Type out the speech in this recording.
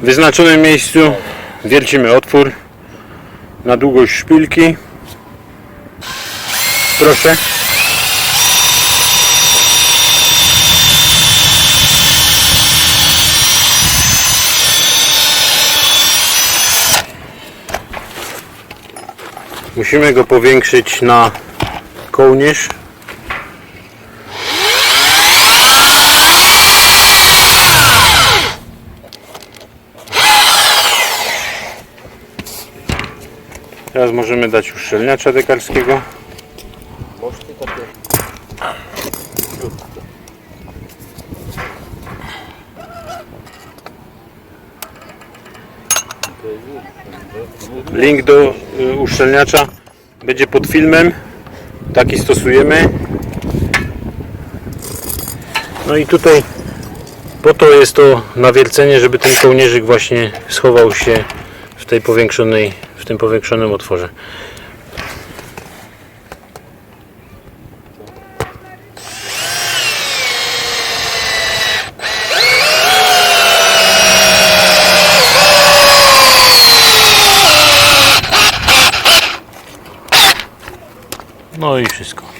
W wyznaczonym miejscu wiercimy otwór na długość szpilki. Proszę. Musimy go powiększyć na kołnierz. Teraz możemy dać uszczelniacza dekarskiego. Link do y, uszczelniacza będzie pod filmem. Taki stosujemy. No i tutaj po to jest to nawiercenie, żeby ten kołnierzyk właśnie schował się tej powiększonej, w tym powiększonym otworze. No i wszystko.